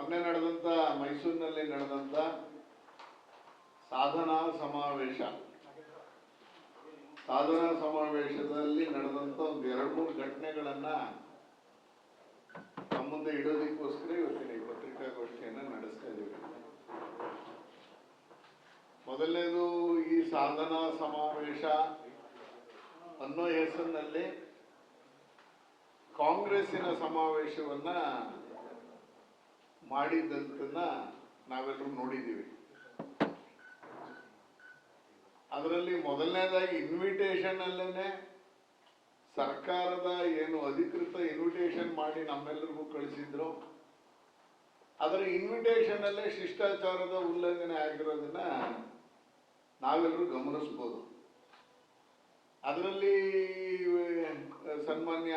ಮೊನ್ನೆ ನಡೆದಂತ ಮೈಸೂರಿನಲ್ಲಿ ನಡೆದಂತ ಸಾಧನಾ ಸಮಾವೇಶ. ಸಾಧನಾ ಸಮಾವೇಶದಲ್ಲಿ ನಡೆದಂತ ಒಂದು ಎರಡು ಮೂರು ಘಟನೆಗಳನ್ನು ನಮ್ಮ ಮುಂದೆ ಇಡೋದಕ್ಕೋಸ್ಕರ ಇವತ್ತಿನ ಈ ಪತ್ರಿಕಾಗೋಷ್ಠಿಯನ್ನ ನಡೆಸ್ತಾ ಇದ್ದೀವಿ. ಮೊದಲನೇದು ಈ ಸಾಧನಾ ಸಮಾವೇಶ ಅನ್ನೋ ಹೆಸರಿನಲ್ಲಿ ಕಾಂಗ್ರೆಸ್ಸಿನ ಸಮಾವೇಶವನ್ನ ಮಾಡಿದ್ದಂತನ್ನ ನಾವೆಲ್ಲರೂ ನೋಡಿದ್ದೀವಿ. ಅದರಲ್ಲಿ ಮೊದಲನೇದಾಗಿ ಇನ್ವಿಟೇಷನ್ ಅಲ್ಲೇನೆ ಸರ್ಕಾರದ ಏನು ಅಧಿಕೃತ ಇನ್ವಿಟೇಷನ್ ಮಾಡಿ ನಮ್ಮೆಲ್ಲರಿಗೂ ಕಳಿಸಿದ್ರು. ಅದರ ಇನ್ವಿಟೇಷನ್ ಅಲ್ಲೇ ಶಿಷ್ಟಾಚಾರದ ಉಲ್ಲಂಘನೆ ಆಗಿರೋದನ್ನ ನಾವೆಲ್ಲರೂ ಗಮನಿಸ್ಬೋದು. ಅದರಲ್ಲಿ ಸನ್ಮಾನ್ಯ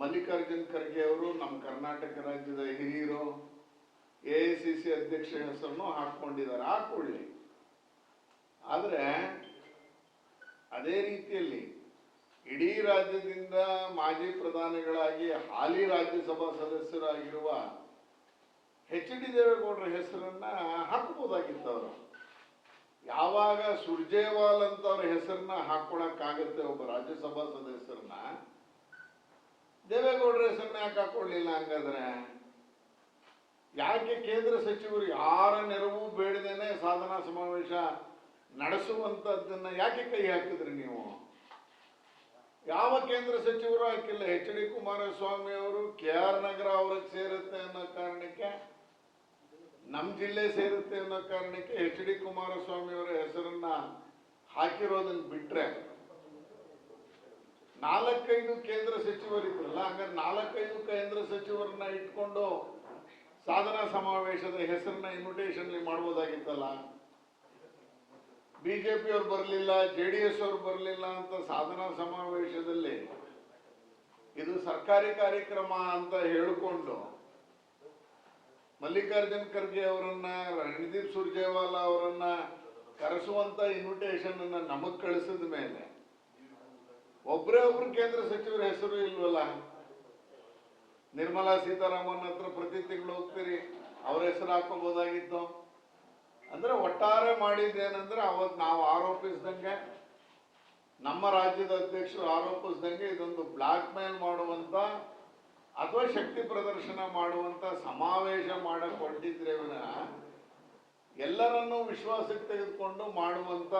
ಮಲ್ಲಿಕಾರ್ಜುನ್ ಖರ್ಗೆ ಅವರು ನಮ್ಮ ಕರ್ನಾಟಕ ರಾಜ್ಯದ ಹಿರಿಯರು ಸಿ ಸಿ ಅಧ್ಯಕ್ಷ ಹೆಸರನ್ನು ಹಾಕೊಂಡಿದ್ದಾರೆ. ಹಾಕೊಳ್ಳಿ. ಆದರೆ ಅದೇ ರೀತಿಯಲ್ಲಿ ಇಡೀ ರಾಜ್ಯದಿಂದ ಮಾಜಿ ಪ್ರಧಾನಿಗಳಾಗಿ ಹಾಲಿ ರಾಜ್ಯಸಭಾ ಸದಸ್ಯರಾಗಿರುವ ಎಚ್ ಡಿ ದೇವೇಗೌಡರ ಹೆಸರನ್ನ ಹಾಕಬಹುದಾಗಿತ್ತು ಅವರು ಯಾವಾಗ ಸುರ್ಜೇವಾಲ್ ಅಂತ ಅವ್ರ ಹೆಸರನ್ನ ಹಾಕೊಳಕ್ಕಾಗತ್ತೆ ಒಬ್ಬ ರಾಜ್ಯಸಭಾ ಸದಸ್ಯರನ್ನ, ದೇವೇಗೌಡರ ಹೆಸರನ್ನ ಯಾಕೆ ಹಾಕೊಳ್ಳಿಲ್ಲ ಹಂಗಾದ್ರೆ? ಯಾಕೆ ಕೇಂದ್ರ ಸಚಿವರು ಯಾರ ನೆರವು ಬೇಡದೇನೆ ಸಾಧನಾ ಸಮಾವೇಶ ನಡೆಸುವಂತದ್ದನ್ನ ಯಾಕೆ ಕೈ ಹಾಕಿದ್ರಿ ನೀವು? ಯಾವ ಕೇಂದ್ರ ಸಚಿವರು ಹಾಕಿಲ್ಲ. ಎಚ್ ಡಿ ಕುಮಾರಸ್ವಾಮಿ ಅವರು ಕೆ ಆರ್ ನಗರ ಅವ್ರಿಗೆ ಸೇರುತ್ತೆ ಅನ್ನೋ ಕಾರಣಕ್ಕೆ ನಮ್ಮ ಜಿಲ್ಲೆ ಸೇರುತ್ತೆ ಅನ್ನೋ ಕಾರಣಕ್ಕೆ ಎಚ್ ಡಿ ಕುಮಾರಸ್ವಾಮಿ ಅವರ ಹೆಸರನ್ನ ಹಾಕಿರೋದನ್ನ ಬಿಟ್ರೆ ನಾಲ್ಕೈದು ಕೇಂದ್ರ ಸಚಿವರಿದ್ರಲ್ಲ, ಹಂಗಾರೆ ನಾಲ್ಕೈದು ಕೇಂದ್ರ ಸಚಿವರನ್ನ ಇಟ್ಕೊಂಡು ಸಾಧನಾ ಸಮಾವೇಶದ ಹೆಸರನ್ನ ಇನ್ವಿಟೇಷನ್ ಮಾಡ್ಬೋದಾಗಿತ್ತಲ್ಲ? ಬಿಜೆಪಿ ಅವ್ರು ಬರಲಿಲ್ಲ ಜೆ ಡಿ ಎಸ್ ಅವ್ರು ಬರಲಿಲ್ಲ ಅಂತ ಸಾಧನಾ ಸಮಾವೇಶದಲ್ಲಿ ಇದು ಸರ್ಕಾರಿ ಕಾರ್ಯಕ್ರಮ ಅಂತ ಹೇಳಿಕೊಂಡು ಮಲ್ಲಿಕಾರ್ಜುನ್ ಖರ್ಗೆ ಅವರನ್ನ, ರಣದೀಪ್ ಸುರ್ಜೇವಾಲಾ ಅವರನ್ನ ಕರೆಸುವಂತ ಇನ್ವಿಟೇಷನ್ ಅನ್ನ ನಮಗ್ ಕಳಿಸಿದ ಮೇಲೆ ಒಬ್ಬರೇ ಒಬ್ರು ಕೇಂದ್ರ ಸಚಿವರ ಹೆಸರು ಇಲ್ವಲ್ಲ? ನಿರ್ಮಲಾ ಸೀತಾರಾಮನ್ ಹತ್ರ ಪ್ರತಿ ತಿಂಗಳು ಹೋಗ್ತೀರಿ, ಅವ್ರ ಹೆಸರು ಹಾಕೋಬಹುದಾಗಿತ್ತು ಅಂದ್ರೆ ಒಟ್ಟಾರೆ ಮಾಡಿದ್ದೇನೆಂದ್ರೆ ಅವತ್ ನಾವು ಆರೋಪಿಸಿದಂಗೆ, ನಮ್ಮ ರಾಜ್ಯದ ಅಧ್ಯಕ್ಷರು ಆರೋಪಿಸಿದಂಗೆ ಇದೊಂದು ಬ್ಲಾಕ್ ಮೇಲ್ ಮಾಡುವಂತ ಅಥವಾ ಶಕ್ತಿ ಪ್ರದರ್ಶನ ಮಾಡುವಂತ ಸಮಾವೇಶ ಮಾಡಕ್ ಹೊರಟಿದ್ರೆ ವಿನಃ ಎಲ್ಲರನ್ನೂ ವಿಶ್ವಾಸಕ್ಕೆ ತೆಗೆದುಕೊಂಡು ಮಾಡುವಂತ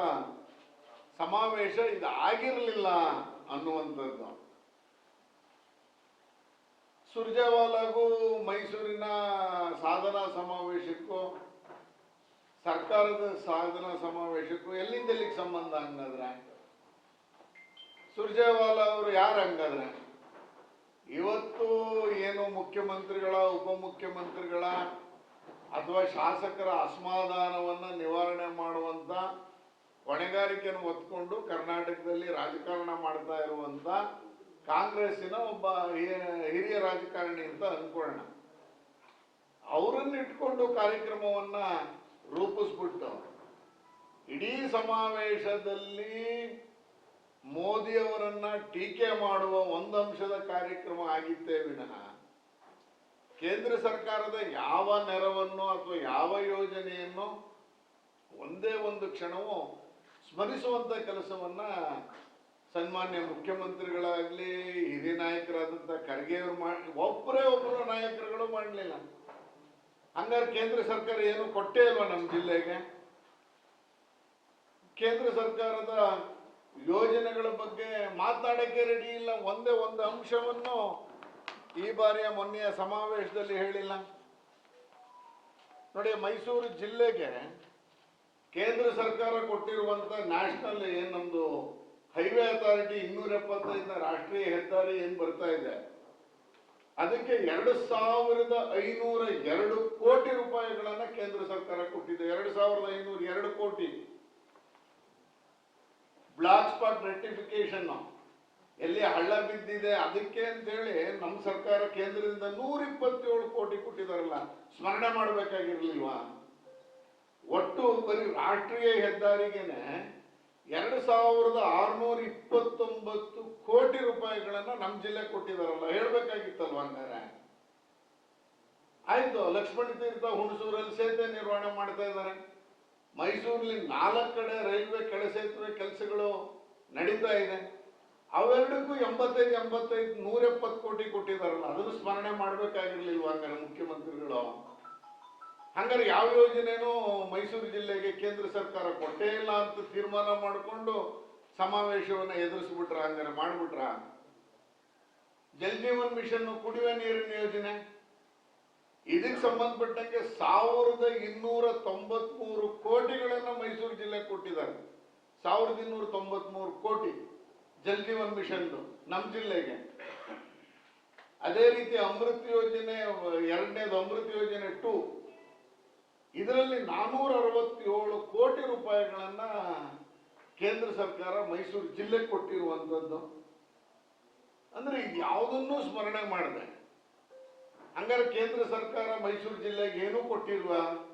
ಸಮಾವೇಶ ಇದು ಆಗಿರಲಿಲ್ಲ ಅನ್ನುವಂಥದ್ದು. ಸುರ್ಜೇವಾಲಾಗೂ ಮೈಸೂರಿನ ಸಾಧನಾ ಸಮಾವೇಶಕ್ಕೂ, ಸರ್ಕಾರದ ಸಾಧನಾ ಸಮಾವೇಶಕ್ಕೂ ಎಲ್ಲಿಂದ ಎಲ್ಲಿಗೆ ಸಂಬಂಧ ಹಂಗಾದ್ರೆ? ಸುರ್ಜೇವಾಲಾ ಅವರು ಯಾರು ಹಂಗಾದ್ರೆ? ಇವತ್ತು ಏನು ಮುಖ್ಯಮಂತ್ರಿಗಳ, ಉಪಮುಖ್ಯಮಂತ್ರಿಗಳ ಅಥವಾ ಶಾಸಕರ ಅಸಮಾಧಾನವನ್ನು ನಿವಾರಣೆ ಮಾಡುವಂತ ಹೊಣೆಗಾರಿಕೆಯನ್ನು ಹೊತ್ಕೊಂಡು ಕರ್ನಾಟಕದಲ್ಲಿ ರಾಜಕಾರಣ ಮಾಡ್ತಾ ಇರುವಂತ ಕಾಂಗ್ರೆಸ್ಸಿನ ಒಬ್ಬ ಹಿರಿಯ ರಾಜಕಾರಣಿ ಅಂತ ಅನ್ಕೊಳ್ಳೋಣ ಅವರನ್ನ ಇಟ್ಕೊಂಡು ಕಾರ್ಯಕ್ರಮವನ್ನ ರೂಪಿಸ್ಬಿಟ್ಟು ಇಡೀ ಸಮಾವೇಶದಲ್ಲಿ ಮೋದಿಯವರನ್ನ ಟೀಕೆ ಮಾಡುವ ಒಂದಂಶದ ಕಾರ್ಯಕ್ರಮ ಆಗಿತ್ತೇ ವಿನಃ ಕೇಂದ್ರ ಸರ್ಕಾರದ ಯಾವ ನೆರವನ್ನು ಅಥವಾ ಯಾವ ಯೋಜನೆಯನ್ನು ಒಂದೇ ಒಂದು ಕ್ಷಣವೂ ಸ್ಮರಿಸುವಂತ ಕೆಲಸವನ್ನ ಸನ್ಮಾನ್ಯ ಮುಖ್ಯಮಂತ್ರಿಗಳಾಗ್ಲಿ, ಹಿರಿಯ ನಾಯಕರಾದಂತ ಖರ್ಗೆ ಅವರು ಮಾಡಿ ಒಬ್ಬರೇ ಒಬ್ಬರು ನಾಯಕರುಗಳು ಮಾಡಲಿಲ್ಲ. ಹಂಗಾರೆ ಕೇಂದ್ರ ಸರ್ಕಾರ ಏನು ಕೊಟ್ಟೇ ಇಲ್ವಾ ನಮ್ಮ ಜಿಲ್ಲೆಗೆ? ಕೇಂದ್ರ ಸರ್ಕಾರದ ಯೋಜನೆಗಳ ಬಗ್ಗೆ ಮಾತಾಡಕ್ಕೆ ರೆಡಿ ಇಲ್ಲ. ಒಂದೇ ಒಂದು ಅಂಶವನ್ನು ಈ ಬಾರಿಯ ಮೊನ್ನೆಯ ಸಮಾವೇಶದಲ್ಲಿ ಹೇಳಿಲ್ಲ. ನೋಡಿ, ಮೈಸೂರು ಜಿಲ್ಲೆಗೆ ಕೇಂದ್ರ ಸರ್ಕಾರ ಕೊಟ್ಟಿರುವಂತ ನ್ಯಾಷನಲ್ ಏನ್ ಹೈವೇ ಅಥಾರಿಟಿ ಇನ್ನೂರ ಎಪ್ಪತ್ತೈದನ ರಾಷ್ಟ್ರೀಯ ಹೆದ್ದಾರಿ ಏನ್ ಬರ್ತಾ ಇದೆ? ಅದಕ್ಕೆ ಎರಡು ಸಾವಿರದ ಐನೂರ ಎರಡು ಕೋಟಿ ರೂಪಾಯಿಗಳನ್ನ ಕೇಂದ್ರ ಸರ್ಕಾರ ಕೊಟ್ಟಿದೆ. ಎರಡು ಸಾವಿರದ ಐನೂರ ಎರಡು ಕೋಟಿ. ಬ್ಲಾಕ್ ಸ್ಪಾಟ್ ರೆಕ್ಟಿಫಿಕೇಶನ್ ಎಲ್ಲಿ ಹಳ್ಳ ಬಿದ್ದಿದೆ ಅದಕ್ಕೆ ಅಂತೇಳಿ ನಮ್ಮ ಸರ್ಕಾರ ಕೇಂದ್ರದಿಂದ ನೂರ ಇಪ್ಪತ್ತೇಳು ಕೋಟಿ ಕೊಟ್ಟಿದಾರಲ್ಲ, ಸ್ಮರಣೆ ಮಾಡಬೇಕಾಗಿರ್ಲಿಲ್ವಾ? ಒಟ್ಟು ಬರೀ ರಾಷ್ಟ್ರೀಯ ಹೆದ್ದಾರಿಗೆನೆ ಎರಡು ಸಾವಿರದ ಆರ್ನೂರ ಇಪ್ಪತ್ತೊಂಬತ್ತು ಕೋಟಿ ರೂಪಾಯಿಗಳನ್ನ ನಮ್ಮ ಜಿಲ್ಲೆ ಕೊಟ್ಟಿದಾರಲ್ಲ, ಹೇಳ್ಬೇಕಾಗಿತ್ತಲ್ವ ಹಂಗಾರೆ? ಆಯ್ತು, ಲಕ್ಷ್ಮಣ ತೀರ್ಥ ಹುಣಸೂರಲ್ಲಿ ಸೇತುವೆ ನಿರ್ವಹಣೆ ಮಾಡ್ತಾ ಇದ್ದಾರೆ. ಮೈಸೂರಲ್ಲಿ ನಾಲ್ಕು ಕಡೆ ರೈಲ್ವೆ ಕೆಳಸೇತುವೆ ಕೆಲಸಗಳು ನಡೀತಾ ಇದೆ. ಅವೆರಡಕ್ಕೂ ಎಂಬತ್ತೈದು ಎಂಬತ್ತೈದು, ನೂರ ಎಪ್ಪತ್ತು ಕೋಟಿ ಕೊಟ್ಟಿದಾರಲ್ಲ, ಅದನ್ನು ಸ್ಮರಣೆ ಮಾಡ್ಬೇಕಾಗಿರ್ಲಿಲ್ವಾ ಹಂಗಾರೆ ಮುಖ್ಯಮಂತ್ರಿಗಳು? ಹಂಗಾರೆ ಯಾವ ಯೋಜನೆನೂ ಮೈಸೂರು ಜಿಲ್ಲೆಗೆ ಕೇಂದ್ರ ಸರ್ಕಾರ ಕೊಟ್ಟೇ ಇಲ್ಲ ಅಂತ ತೀರ್ಮಾನ ಮಾಡಿಕೊಂಡು ಸಮಾವೇಶವನ್ನ ಎದುರಿಸ್ಬಿಟ್ರ, ಹಂಗಾರೆ ಮಾಡ್ಬಿಟ್ರ? ಜಲ್ ಜೀವನ್ ಮಿಷನ್ ಕುಡಿಯುವ ನೀರಿನ ಯೋಜನೆ. ಇದಕ್ಕೆ ಸಂಬಂಧಪಟ್ಟಂಗೆ ಸಾವಿರದ ಇನ್ನೂರ ತೊಂಬತ್ಮೂರು ಕೋಟಿಗಳನ್ನು ಮೈಸೂರು ಜಿಲ್ಲೆ ಕೊಟ್ಟಿದ್ದಾರೆ. ಸಾವಿರದ ಇನ್ನೂರ ತೊಂಬತ್ಮೂರು ಕೋಟಿ ಜಲ್ ಜೀವನ್ ಮಿಷನ್ ನಮ್ಮ ಜಿಲ್ಲೆಗೆ. ಅದೇ ರೀತಿ ಅಮೃತ್ ಯೋಜನೆ, ಎರಡನೇದು ಅಮೃತ್ ಯೋಜನೆ ಟೂ ಇದರಲ್ಲಿ ನಾನೂರ ಅರವತ್ತೇಳು ಕೋಟಿ ರೂಪಾಯಿಗಳನ್ನ ಕೇಂದ್ರ ಸರ್ಕಾರ ಮೈಸೂರು ಜಿಲ್ಲೆಗೆ ಕೊಟ್ಟಿರುವಂತದ್ದು. ಅಂದ್ರೆ ಇದು ಯಾವುದನ್ನೂ ಸ್ಮರಣೆ ಮಾಡಿದೆ. ಹಂಗಾರೆ ಕೇಂದ್ರ ಸರ್ಕಾರ ಮೈಸೂರು ಜಿಲ್ಲೆಗೆ ಏನೂ ಕೊಟ್ಟಿಲ್ವಾ?